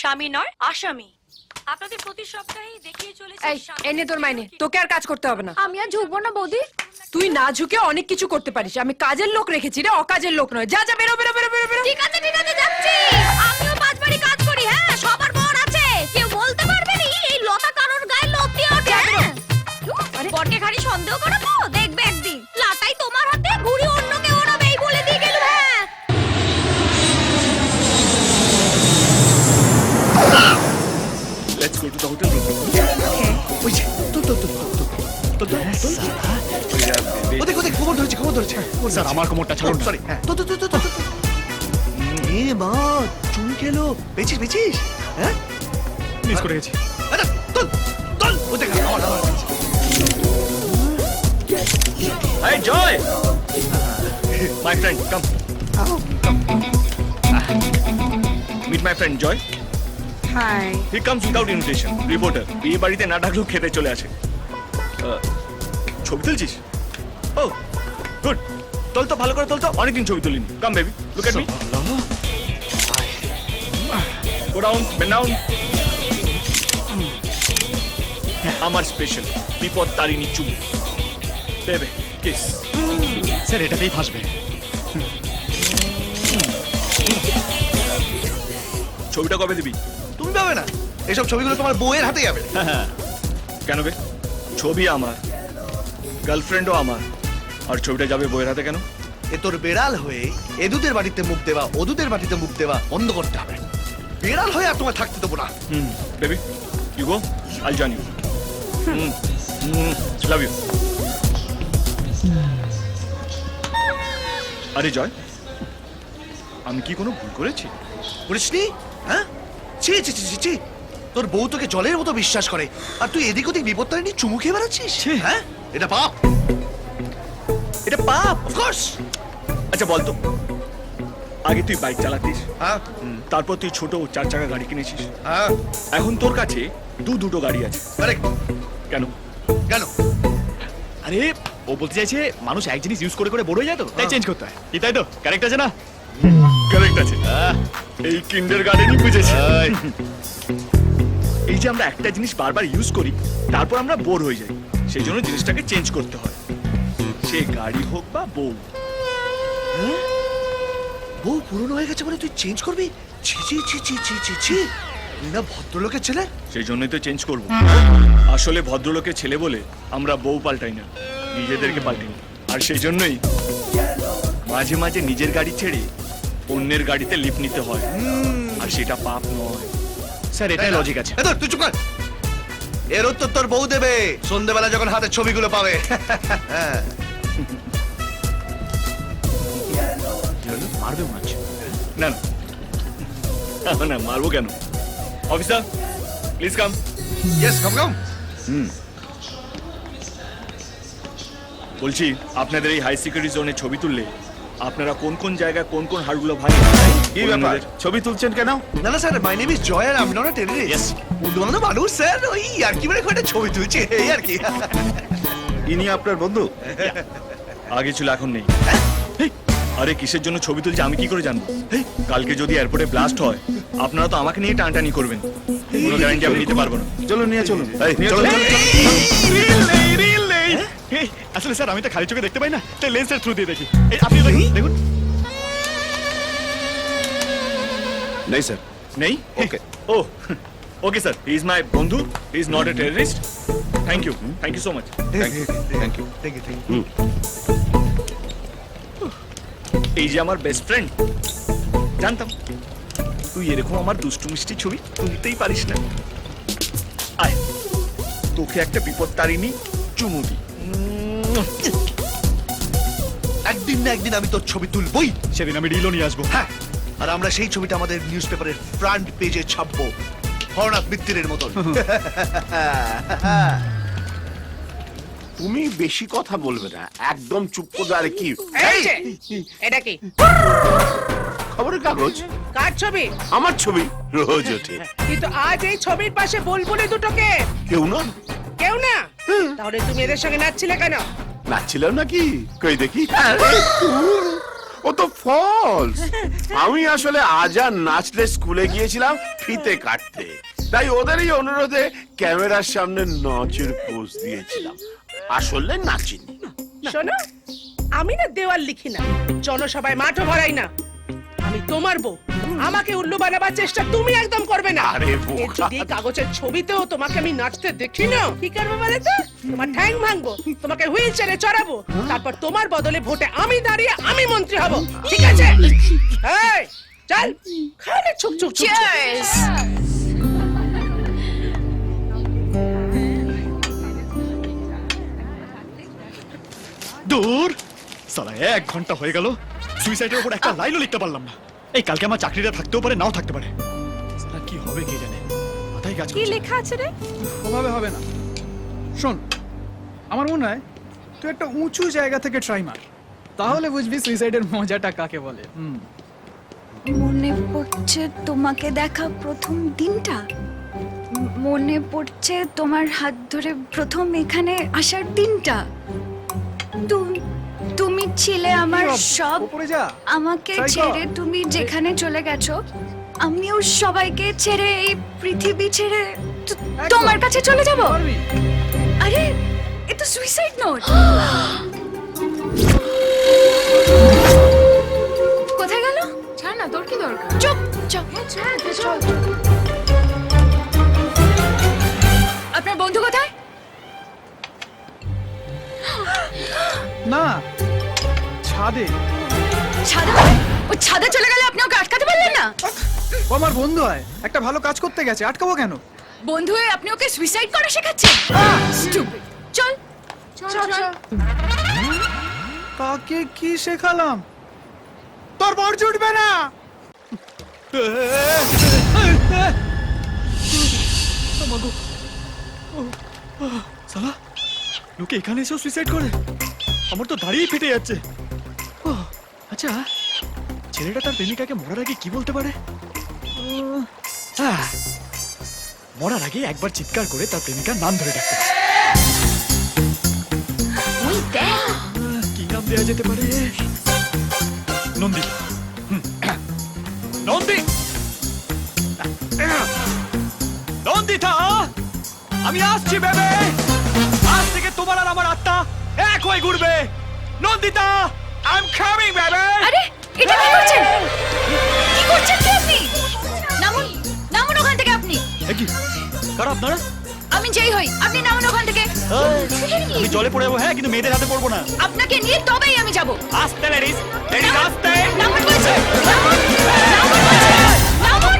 স্বামী নয় আসামি। আপনাদের প্রতি সপ্তাহে দেখিয়ে চলেছে এই এনে তোর মাইনে। তোকে আর কাজ করতে হবে না। আমি আর ঝুঁকবো না বৌদি। তুই না ঝুঁকে অনেক কিছু করতে পারিস। আমি কাজের লোক রেখেছি রে অকাজের লোক নয়। যা যা বেরো বেরো বেরো বেরো বেরো। ঠিক আছে ঠিক আছে যাচ্ছি। আমিও কোমর ধরেছে। স্যার আমার কোমরটা ছাড়ুন সরি হ্যাঁ। তো তো তো তো তো এ মা চুম খেলো। বেচিস বেচিস হ্যাঁ? মিস করে গেছি তোল আমার আমার Hey, Joy! My friend, come. Meet my friend Joy. Hi He comes without invitation. Reporter. বিয়ে বাড়িতে না ডাকলেও খেতে চলে আসে। আহ, ছবি তুলছিস? ও গুড তোল তো ভালো করে তোল তো অনেকদিন ছবি তুলিনি। Come baby look at me go down bend down আমার স্পেশাল বিপদ তারিণী চুমু দেবে কিস স্যার এটাতেই ফাঁসবে ছবিটা কবে দিবি? তুমি পাবে না। এসব ছবিগুলো তোমার বউয়ের হাতে যাবে কেন বে? ছবি আমার গার্লফ্রেন্ডও আমার। আর ছবিটা যাবে বইয়ের হাতে কেন? এ তোর বেড়াল হয়ে এদুদের বাড়িতে মুখ দেওয়া ওদুদের বাড়িতে মুখ দেওয়া বন্ধ করতে হবে। বেড়াল হয়ে আর তোমার থাকতে দেবো না। হুম baby you go I join you love you আরে জয় আমি কি কোনো ভুল করেছি? করিসনি? হ্যাঁ? ছি ছি ছি ছি, তোর বউ তোকে জলের মতো বিশ্বাস করে। আর তুই এদিক ওদিক বিপদ নিয়ে চুমু খেয়ে বেড়াচ্ছিস? হ্যাঁ? এটা পাপ এটা পাপ অফকোর্স আচ্ছা বল তো। আগে তুই বাইক চালাতিস হ্যাঁ। তারপর তুই ছোট চার চাকা গাড়ি কিনেছিস। হ্যাঁ। এখন তোর কাছে দু দুটো গাড়ি আছে। কারেক্ট কেন? কেন? আরে ও বলতে চাইছে মানুষ এক জিনিস ইউজ করে করে বড় হয়ে যায় তো তাই হ্যাঁ। চেঞ্জ করতে হয়। কি তাই তো? কারেক্ট আছে না? কারেক্ট আছে। এই কিন্ডার গার্ডেনই বুঝেছি। এই। যে আমরা একটা জিনিস বারবার ইউজ করি তারপর আমরা বোর হয়ে যাই। সেই জন্য জিনিসটাকে চেঞ্জ করতে হয়। সে গাড়ি হোক বা বউ। বউ পুরনো হয়ে গেছে বলে তুই চেঞ্জ করবি? ছি ছি ছি ছি ছি ছি ছি। না ভদ্রলোকের ছেলে? সেই জন্যই তো চেঞ্জ করব। আসলে ভদ্রলোকের ছেলে বলে আমরা বউ পাল্টাই না নিজেদেরকে পাল্টাই আর সেই জন্যই মাঝে মাঝে নিজের গাড়ি ছেড়ে অন্যের গাড়িতে লিপ নিতে হয়। আর সেটা পাপ নয়। স্যার এটাই লজিক আছে। এ ধর, তুই চুপ কর। এর উত্তর তোর বউ দেবে। সন্ধ্যেবেলা যখন হাতের ছবিগুলো পাবে। মারবে মনে হচ্ছে। না না। না, মারবো কেন? Officer please come yes come come বলছি আপনাদের এই হাই সিকিউরিটি জোনে ছবি তুললে আপনারা কোন কোন জায়গায় কোন কোন হাড়গুলো ভাই কি ব্যাপার? ছবি তুলছেন কেন? না না sir my name is Joy আর আমি নট টেররিস্ট বন্ধু বান্ধব মানুষ স্যার ওই আর কি মানে একটা ছবি তুলছি এই আর কি। ইনি আপনার বন্ধু? আগে ছিল এখন নেই। আরে কিসের জন্য ছবি তুলছে? আমি কি করে জানব? কালকে যদি এয়ারপোর্টে ব্লাস্ট হয় আপনারা তো আমাকে নিয়ে টানটানি করবেন। কোনো গ্যারান্টি আমি নিতে পারব না। চলুন নিয়ে চলুন এই, আসলে স্যার আমি তো খালি চোখে দেখতে পাই না তাই লেন্সের থ্রু দিয়ে দেখি। আপনি দেখুন দেখুন। নেই স্যার। নেই? Okay. O okay sir he is my বন্ধু he is not a terrorist thank you thank you so much thank you thank you thank you এই যে আমার বেস্ট ফ্রেন্ড জানতাম তুই এরকম আমার দুষ্টু মিষ্টি ছবি তুলতেই পারিস না আয় তোকে একটা বিপদ তারিনি চুমু দি একদিন না একদিন আমি তোর ছবি তুলবই সেদিন আমি রিলও নিয়ে আসব হ্যাঁ আর আমরা সেই ছবিটা আমাদের নিউজ পেপারের ফ্রন্ট পেজে ছাপবো হরনাথ মিত্তিরের মতন। তুমি বেশি কথা বলবে না একদম চুপ করে আরে কি? এই যে, এটা কি? খবরের কাগজ? কার ছবি? আমার ছবি। রোজ ওঠে। কিন্তু আজ এই ছবির পাশে বুলবুলি দুটোকে। কেউ না? কেউ না? তাহলে তুমি এদের সঙ্গে নাচছিলে কেন? নাচছিলাম নাকি? কই দেখি। ও তো ফলস আমি আসলে আজ আর নাচলে স্কুলে গিয়েছিলাম ফিতে কাটতে। তাই ওদেরই অনুরোধে ক্যামেরার সামনে নাচের পোজ দিয়েছিলাম। আসলে নাচিনি। শোনো আমি না দেওয়াল লিখি না। জনসভায় মাঠও ভরাই না। আমি তোমার বউ। আমাকে উল্লু বানাবার চেষ্টা তুমি একদম করবে না। আরে বোকা। যদি এই কাগজের ছবিতেও তোমাকে আমি নাচতে দেখি না কি করব বলে তো তোমার ঠ্যাং ভাঙবো তোমাকে হুইল চেয়ারে চড়াবো তারপর তোমার বদলে ভোটে আমি দাঁড়িয়ে আমি মন্ত্রী হব। ঠিক আছে? এই, চল। খালে ছুক ছুক ছুক ছুক। দূর। সালা এক ঘণ্টা হয়ে গেল। সুইসাইডের উপর একটা লাইনও লিখতে পারলাম না। এই কালকে আমার চাকরিটা থাকতেও পারে নাও থাকতে পারে। সালা কি হবে কে জানে? মাথায় কাজ কি লেখা আছে রে? ওভাবে হবে না। শোন আমার মনে হয় তুই একটা উঁচু জায়গা থেকে ট্রাই মার। তাহলে বুঝবি সুইসাইডের মজাটা কাকে বলে। হুম। মনে পড়ছে তোমাকে দেখা প্রথম দিনটা? মনে পড়ছে তোমার হাত ধরে প্রথম এখানে আসার দিনটা? ছিলে আমার সব আমাকে ছেড়ে তুমি যেখানে চলে গেছো আমিও সবাইকে ছেড়ে এই পৃথিবী ছেড়ে তোমার কাছে চলে যাব? আরে এ তো সুইসাইড নোট কোথায় গেল? ছাড় না তোর কি দরকার? চুপ চুপ। আপনার বন্ধু কোথায়? না। ছাদে? ছাদে? ও ছাদে চলে গেলে আপনি ওকে আটকাতে পারলেন না? ও আমার বন্ধু হয়। একটা ভালো কাজ করতে গেছে আটকাবো কেন? বন্ধু হয়ে আপনি ওকে সুইসাইড করা শেখাচ্ছেন. চল। কাকে কি শেখালাম? তোর বর জুটবে না! সালা লোকে এখানে এসেও সুইসাইড করে। আমার তো দাঁড়িয়েই ফেটে যাচ্ছে। আচ্ছা ছেলেটা তার প্রেমিকাকে মরার আগে কি বলতে পারে? হ্যাঁ, মরার আগে একবার চিৎকার করে তার প্রেমিকার নাম ধরে ডাকতে পারে। কি নাম দেওয়া যেতে পারে? নন্দী। নন্দী! নন্দিতা আমি আসছি বেবে আজ থেকে তোমার আর আমার আত্মা এক হয়ে ঘুরবে। নন্দিতা আই এম কামিং বেবে আরে এটা কি করছেন কি করছেন কি আপনি নামুন নামুন ওখান থেকে আপনি কি কার আপনারা আমি যেই হই আপনি নামুন ওখান থেকে আমি জলে পড়ে যাব হ্যাঁ কিন্তু মেয়েদের হাতে পড়ব না আপনাকে নিয়ে তবেই আমি যাব আসতে লেডিস লেডিস আসতে নামুন বলছি নামুন নামুন নামুন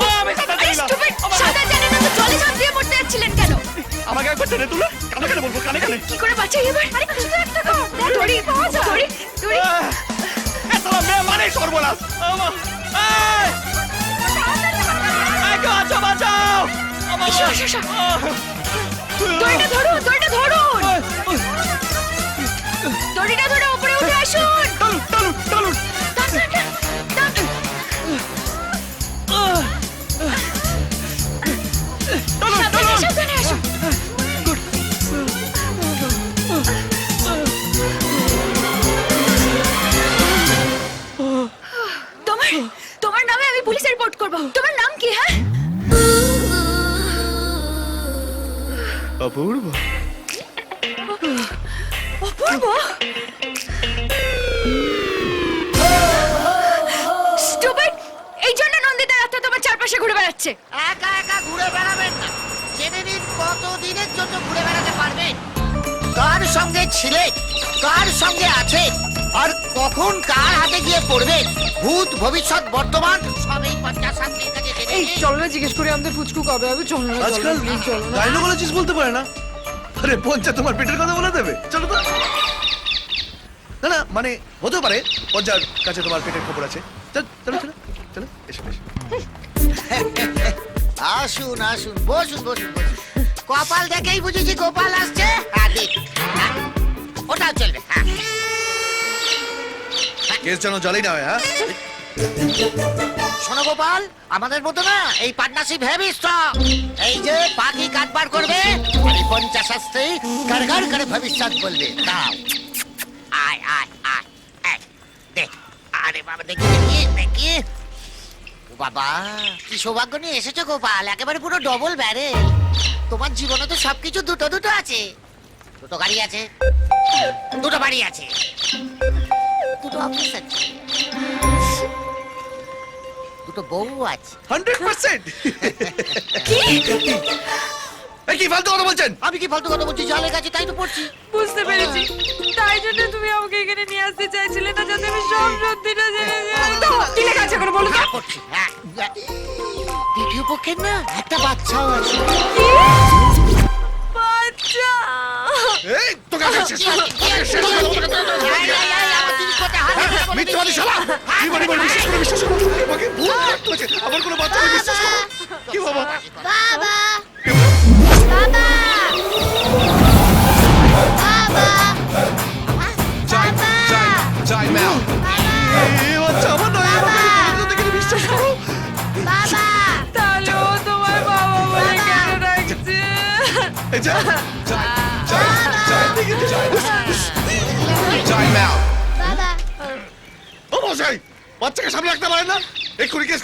ও আমি সাঁতার জানি না স্টুপিড সাদা জানেন না তো জলে ঝাঁপ দিয়ে পড়তে যাচ্ছিলেন কেন? আমাকে একবার টেনে তুলে। কানে কানে বলব কানে কানে। কি করে বাঁচাই এবার? আরে কিছু একটা কর দড়ি। দড়ি দড়ি। এত মেয়ে মানে সর্বনাশ। আমা এই। কেউ আছো বাঁচাও। এসো, এসো, এসো। দড়িটা ধরুন দড়িটা ধরুন দড়িটা ধরে উপরে উঠে আসুন। টানুন টানুন টানুন বেড়াচ্ছে একা একা ঘুরে বেড়াবেন না। জেনে নিন কত দিনের জন্য ঘুরে বেড়াতে পারবেন কার সঙ্গে ছিলে কার সঙ্গে আছে আর কখন কার হাতে গিয়ে পড়বে ভূত ভবিষ্যৎ বর্তমান সবই পঞ্চাশ সাতটির কাছে জেনে এই নিন। চল না জিজ্ঞেস করি আমাদের ফুচকু কবে হবে চল না আজকাল গাইনোকোলজিস্ট বলতে পারে না। আরে পঞ্চা তোমার পেটের কথা বলে দেবে। চলো তো। না না মানে হতেও পারে পঞ্চার কাছে তোমার পেটের খবর আছে। চল চলো চলো চলো এসো এসো। আসুন আসুন বসুন বসুন বসুন। কপাল দেখেই বুঝেছি গোপাল আসছে। হ্যাঁ হ্যাঁ। ওটাও চলবে হ্যাঁ। কেস যেন জলেই না হয় হ্যাঁ? শোনো গোপাল আমাদের মতো না এই পার্টনারশিপ হেভি স্ট্রং এই যে পাখি কাটবার করবে এই পঞ্চাশ আসতেই গাড় গাড় করে ভবিষ্যৎ বলবে। দাও। আয় আয় আয় আয়, দে আরে বাবা দেখি দেখি দেখি। বাবা কি সৌভাগ্য নিয়ে এসেছ গোপাল? একেবারে পুরো ডবল ব্যারেল তোমার জীবনে তো সবকিছু দুটো দুটো আছে। দুটো গাড়ি আছে। দুটো বাড়ি আছে। দুটো অফিস আছে। দুটো বউ আছে। Hundred percent. কি? ফালতু কথা বলছেন? আমি কি ফালতু কথা বলছি? জলের কাছে তাই তো পড়ছি। বুঝতে পেরেছি। তাই জন্য তুমি আমাকে এখানে নিয়ে আসতে চাইছিলে না যাতে আমি সব সত্যিটা জেনে যাই তো, কি লেখা আছে ওখানে বলো তো হ্যাঁ, হ্যাঁ। দ্বিতীয় পক্ষের না একটা বাচ্চাও আছে। বাচ্চা? এই তোকে আগে শেষ হ্যাঁ, করে মিথ্যাবাদী শালা! কি বলি বলি, বিশ্বাস করো, বিশ্বাস করো। আমাকে ভুল করেছে। আমার কোনো বাচ্চাকে বিশ্বাস করো। কি বাবা? বাবা? বাবা।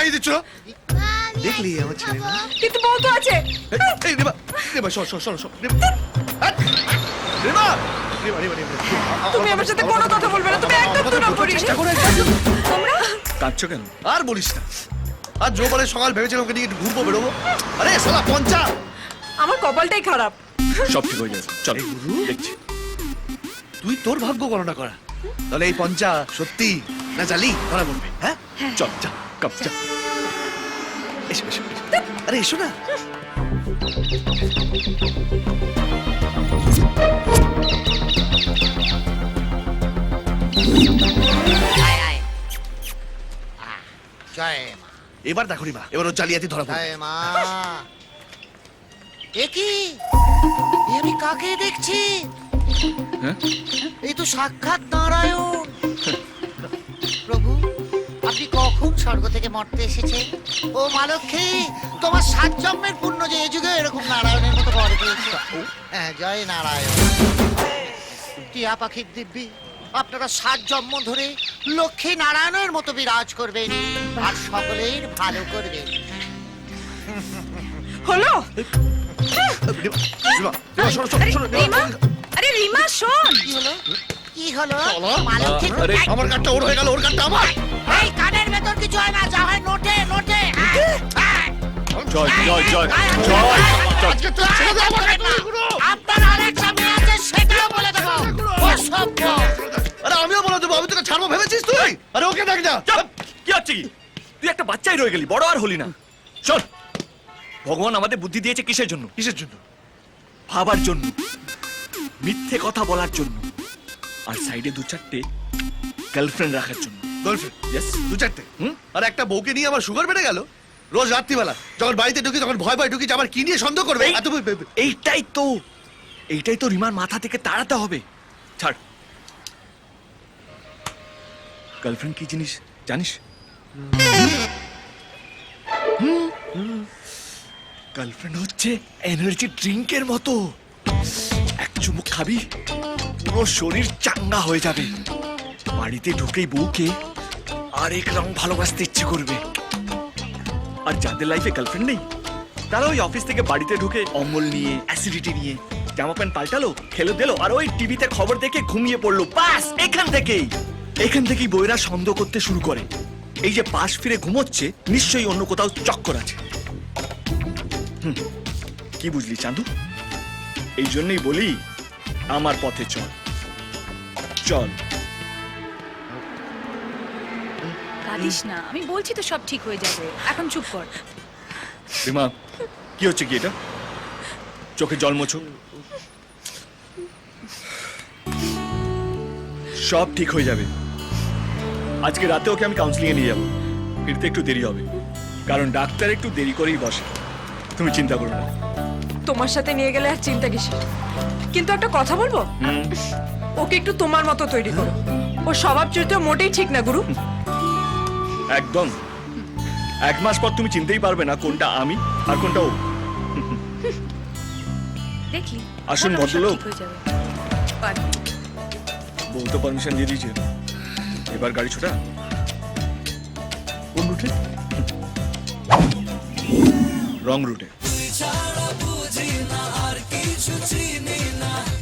খাইয়ে দিচ্ছ? দেখলি আমার ছেলে না? কিন্তু বউ তো আছে। এই, রেবা রেবা সর সর সর সর রেবা! রেবা রেবা রেবা রেবা তুমি আমার সাথে কোনো কথা বলবে না তুমি একদম দূর করিস চেষ্টা করে তোমরা? কাঁদছো কেন? আর বলিস না। আর জোবারে সকাল ভেবেছিলাম ওকে নিয়ে একটু ঘুরবো বেরোবো। আরে সালা পঞ্চা! আমার কপালটাই খারাপ। সব ঠিক হয়ে যাবে চলো দেখছি। তুই তোর ভাগ্য গণনা করা। তাহলে এই পঞ্চা সত্যি না জালি? ধরা পড়বে হ্যাঁ? চল যা কাপ যা এসো এসো। আরে এসো না। এবার দেখো মা এবার ওর জালিয়াতি ধরা মা। এ কি? এ আমি কাকে দেখছি? হ্যাঁ? এই তো সাক্ষাৎ নারায়ণ। প্রভু আপনি কখন স্বর্গ থেকে মরতে এসেছেন ও মালক্ষী তোমার সাত জন্মের পুণ্য যে এই যুগে এরকম নারায়ণের মতো বর পেয়েছে। হ্যাঁ জয় নারায়ণ। টিয়া পাখির দিব্যি আপনারা সাত জন্ম ধরে লক্ষ্মী নারায়ণের মতো বিরাজ করবেন আর সকলের ভালো করবেন। হলো? আরে রিমা শোন। কি হলো? কি হলো? আমার ওর হয়ে গেল ওর কাঠটা আমার। এই কানের ভেতর কিছু হয় না যা হয় নোটে নোটে। জয় জয় জয় জয়। আজকে তো ছেড়ে দাও আমাকে না, আপনার আরেক স্বামী আছে সেটাও বলে দেবো। অসভ্য। আরে আমিও বলে দেবো আমি তোকে ছাড়বো ভেবেছিস তুই? আরে ওকে দেখ না চাপ! কি হচ্ছে কি? তুই একটা বাচ্চাই রয়ে গেলি বড় আর হলি না। চল ভগবান আমাদের বুদ্ধি দিয়েছে কিসের জন্য? কিসের জন্য? ভাবার জন্য মিথ্যে কথা বলার জন্য। আর সাইডে দু চারটে গার্লফ্রেন্ড রাখার জন্য। গার্লফ্রেন্ড ইয়েস দু চারটে? হুম? আর একটা বউকে নিয়ে আমার সুগার বেড়ে গেল। রোজ রাত্রিবেলা যখন বাড়িতে ঢুকি তখন ভয় ভয় ঢুকি যে আবার কি নিয়ে সন্দেহ করবে? এত এইটাই তো এইটাই তো রিমার মাথা থেকে তাড়াতে হবে। ছাড়। গার্লফ্রেন্ড কি জিনিস? জানিস? গার্লফ্রেন্ড হচ্ছে এনার্জি ড্রিঙ্কের মতো। এক চুমুক খাবি। পুরো শরীর চাঙ্গা হয়ে যাবে। বাড়িতে ঢুকেই বউকে আরেক রং ভালোবাসতে ইচ্ছে করবে। আর যাদের লাইফে গার্লফ্রেন্ড নেই তারা ওই অফিস থেকে বাড়িতে ঢুকে অম্বল নিয়ে অ্যাসিডিটি নিয়ে জামা প্যান্ট পাল্টালো খেলো দিলো আর ওই টিভিতে খবর দেখে ঘুমিয়ে পড়ল। বাস এখান থেকেই। এখান থেকেই বইরা সন্দেহ করতে শুরু করে। এই যে পাশ ফিরে ঘুমোচ্ছে নিশ্চয়ই অন্য কোথাও চক্কর আছে। হুম, কি বুঝলি চাঁদু? এই জন্যই বলি আমার পথে চল। চল। কাঁদিস না আমি বলছি তো সব ঠিক হয়ে যাবে। এখন চুপ কর। রিমা কি হচ্ছে কি এটা? চোখে জল মোছো। সব ঠিক হয়ে যাবে। আজকে রাতে ওকে আমি কাউন্সিলিং এ নিয়ে যাব। ফিরতে একটু দেরি হবে। কারণ ডাক্তার একটু দেরি করেই বসে। তুমি চিন্তা করো না। তোমার সাথে নিয়ে গেলে আর চিন্তা কিসের? কিন্তু একটা কথা বলব? ওকে একটু তোমার মতো তৈরি করো। ওর স্বভাব চরিত্র মোটেই ঠিক না গুরু। একদম। এক মাস পর তুমি চিনতেই পারবে না কোনটা আমি আর কোনটা ও। দেখলি? আসুন, ভদ্রলোক। বউ তো পারমিশন দিয়ে দিয়েছে। এবার গাড়ি ছোটা। কোন রুটে? রং রুটে। Ніч у тіні на